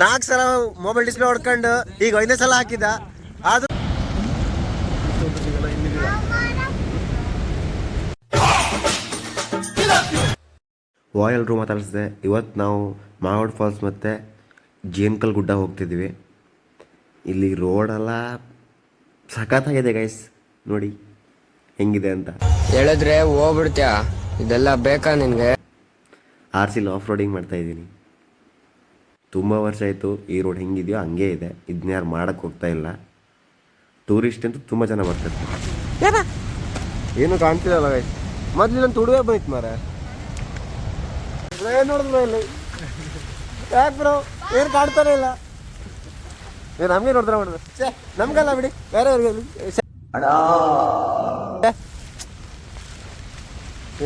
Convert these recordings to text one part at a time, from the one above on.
ನಾಲ್ಕು ಸಲ mobile display ಹೊಡ್ಕೊಂಡು ಈಗ ಐದನೇ ಸಲ ಹಾಕಿದ್ದ. ಆದ್ರೂ ವಾಯಲ್ರು ಮಾತಾಡಿಸಿದೆ ಇವತ್ತು ನಾವು ಮಾವಡ್ ಫಾಲ್ಸ್ ಮತ್ತು ಜೇನ್ಕಲ್ ಗುಡ್ಡ ಹೋಗ್ತಿದ್ವಿ ಇಲ್ಲಿ ರೋಡೆಲ್ಲ ಸಖತ್ತಾಗಿದೆ ಗೈಸ್ ನೋಡಿ ಹೆಂಗಿದೆ ಅಂತ. ಹೇಳಿದ್ರೆ ಹೋಗ್ಬಿಡ್ತೀಯ? ಇದೆಲ್ಲ ಬೇಕಾ ನಿನಗೆ? ಆರ್ ಸಿಲ್ ಆಫ್ ರೋಡಿಂಗ್ ಮಾಡ್ತಾ ಇದ್ದೀನಿ. ತುಂಬ ವರ್ಷ ಆಯಿತು ಈ ರೋಡ್ ಹೆಂಗಿದೆಯೋ ಹಂಗೆ ಇದೆ. ಇದನ್ನ ಯಾರು ಮಾಡಕ್ಕೆ ಹೋಗ್ತಾ ಇಲ್ಲ. ಟೂರಿಸ್ಟ್ ಅಂತೂ ತುಂಬ ಜನ ಬರ್ತಾರೆ. ಏನು ಕಾಣ್ತಿರಲ್ಲ ಗೈಸ್ ಮೊದಲು ನನ್ನ ತುಡುವೆ ಬಂದಿತ್ತು ಮಾರ ಏನು ನೋಡಿದ್ರು ಇಲ್ಲಿ? ಯಾಕೆ ಬ್ರೋ ಏನು ಕಾಣ್ತಾನೆ ಇಲ್ಲ. ಏ ನಮಗೆ ನೋಡಿದ್ರೆ ಮಾಡಿದ್ರೆ ಛೇ ನಮಗಲ್ಲ ಬಿಡಿ. ಬೇರೆಯವ್ರಿಗೆ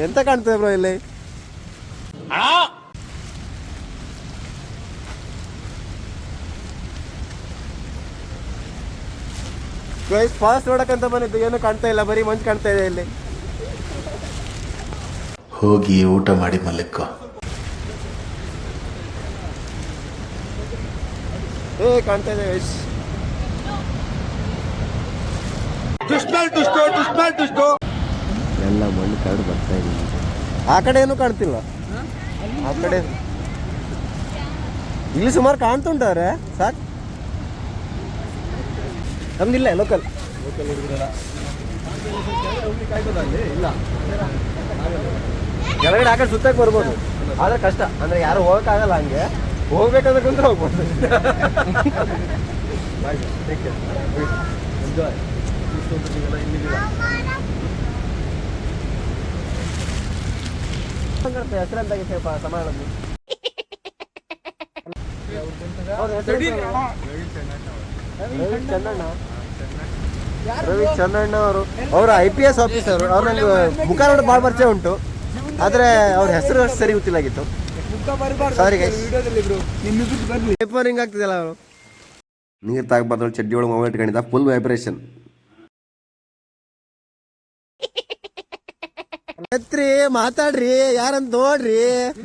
ಎಂತ ಕಾಣ್ತದೆ ಬ್ರೋ ಇಲ್ಲಿ? ಗೈಸ್ ಫಾಸ್ಟ್ ನೋಡಕ್ಕಂತ ಬಂದಿದ್ದು ಏನು ಕಾಣ್ತಾ ಇಲ್ಲ ಬರೀ ಮಂಜು ಕಾಣ್ತಾ ಇದೆ ಇಲ್ಲಿ. ಹೋಗಿ ಊಟ ಮಾಡಿ ಮಲ್ಲಿಕ್ಕ ಏ ಕಾಣ್ತಾ ಇದೆ ಗೈಸ್ ಎಲ್ಲ ಮಣ್ಣು ಕರಡು ಬರ್ತಾ ಇದೆ. ಆ ಕಡೆ ಏನು ಕಾಣ್ತಿಲ್ಲ. ಆ ಕಡೆ ಇಲ್ಲಿ ಸುಮಾರು ಕಾಣ್ತುಂಟಾರೆ ಸಾಕ್. ನಮ್ದಿಲ್ಲ ಲೋಕಲ್ ಕೆಳಗಡೆ ಆ ಕಡೆ ಸುತ್ತಕ್ಕೆ ಬರ್ಬೋದು. ಆದ್ರೆ ಕಷ್ಟ. ಅಂದ್ರೆ ಯಾರು ಹೋಗಕ್ಕಾಗಲ್ಲ ಹಂಗೆ. ಹೋಗ್ಬೇಕಂದ್ರೆ ಕುಂದ್ರೆ ಹೋಗ್ಬೋದು. ಹೆಸರಂತಾಗಿ ಸಮಾಜದಲ್ಲಿ ರವಿ ಚಂದಣ್ಣ. ರವಿ ಚಂದ್ರಣ್ಣ ಅವರು ಅವರು ಐ ಪಿ ಎಸ್ ಆಫೀಸರ್ ಅವ್ರು ನನಗೆ ಮುಖ ನೋಡಿ ಭಾಳ ಪರಿಚಯ ಉಂಟು. ಆದರೆ ಅವ್ರ ಹೆಸರು ಅಷ್ಟು ಸರಿ ಗೊತ್ತಿಲ್ಲಾಗಿತ್ತು. ಸಾರಿ ಪೇಪರ್ ಹಿಂಗ್ ಆಗ್ತಿದಲ್ಲ ಅವರು? ನೀರು ತಾಗಬಾರ್ದು ಚಡ್ಡಿ ಒಳಗೆ ಮೊಬೈಲ್ ಇಟ್ಕೊಂಡಿದ್ದ ಫುಲ್ ವೈಬ್ರೇಷನ್ ಎತ್ರಿ ಮಾತಾಡ್ರಿ ಯಾರಂತ ನೋಡ್ರಿ?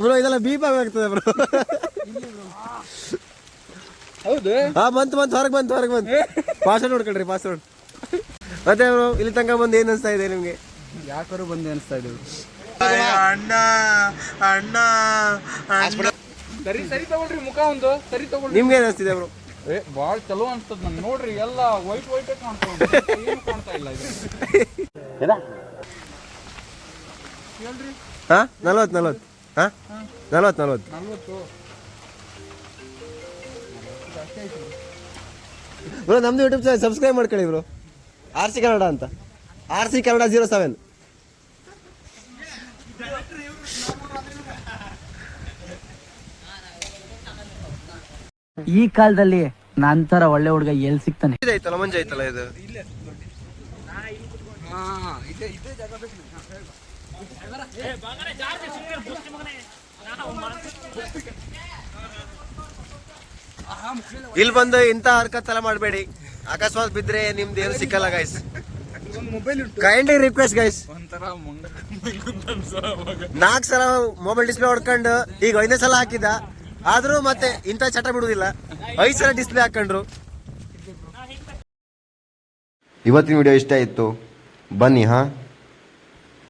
ಬ್ರೋ ಇದೆಲ್ಲ ಬೀಪ್ ಆಗ್ತದೆ ಬ್ರೋ. ಹೌದು. ಹಾ ಬಂತು ಬಂತು ಹೊರಗೆ ಬಂತು ಹೊರಗೆ ಬಂತು. ಪಾಸ್ವರ್ಡ್ ನೋಡ್ಕೊಳ್ರಿ ಪಾಸ್ವರ್ಡ್ ಮತ್ತೆ ಬ್ರೋ ಇಲ್ಲಿ ತನಕ ಬಂದು ಏನು ಅನಿಸ್ತಾ ಇದೆ ನಿಮಗೆ? ಯಾಕರು ಬಂದು ಅನಿಸ್ತಾ ಅಣ್ಣ ಸರಿ ಸರಿ ತಗೊಳ್ರಿ ಮುಖ ಒಂದು ಸರಿ ತಗೊಳ್ರಿ. ನಿಮ್ಗೆ ಏನು ಅನಿಸ್ತಿದೆ ಬ್ರೋ? ಏ ಬಾಳ್ ಚಲೋ ಅನ್ಸ್ತದ ನನ್ ನೋಡ್ರಿ ಎಲ್ಲ ವೈಟ್ ವೈಟ್ ಕಾಣ್ತಾ ಏನು ಕಾಣ್ತಾ ಇಲ್ಲ ಇದು. ಹಾ ನಲ್ವತ್ತು ನಲ್ವತ್ತು. ಹಾ ನಲ್ವತ್ತು ನಲ್ವತ್ತು. ನಲ್ವತ್ತು. ಬ್ರೋ ನಮ್ದು ಯೂಟ್ಯೂಬ್ ಚಾನಲ್ ಸಬ್ಸ್ಕ್ರೈಬ್ ಮಾಡ್ಕೊಳ್ಳಿ ಬ್ರೋ ಆರ್ ಸಿ ಕನ್ನಡ ಅಂತ. R C Kannada zero seven ಈ ಕಾಲದಲ್ಲಿ ನಂತರ ಒಳ್ಳೆ ಹುಡುಗ ಎಲ್ಲಿ ಸಿಗ್ತಾನೆ? ಮಂಜ ಐತಲ್ಲ ಇದು? ಇಲ್ಲಿ ಬಂದು ಇಂಥ ತಲೆ ಮಾಡಬೇಡಿ. ಅಕಸ್ಮಾತ್ ಬಿದ್ರೆ ನಿಮ್ದು ಏನು ಸಿಕ್ಕಲ್ಲ ಗೈಸ್ ಕೈಂಡ್ಲಿ ರಿಕ್ವೆಸ್ಟ್ ಗೈಸ್ ನಾಲ್ಕು ಸಲ ಮೊಬೈಲ್ ಡಿಸ್ಪ್ಲೇ ಹೊಡ್ಕೊಂಡು ಈಗ ಐದನೇ ಸಲ ಹಾಕಿದ ಆದ್ರೂ ಮತ್ತೆ ಇಂಥ ಚಟ ಬಿಡುವುದಿಲ್ಲ ಐದು ಸಲ ಡಿಸ್ಪ್ಲೇ ಹಾಕೊಂಡ್ರು. ಇವತ್ತಿನ ವಿಡಿಯೋ ಇಷ್ಟ ಇತ್ತು. ಬನ್ನಿ, ಹಾಂ?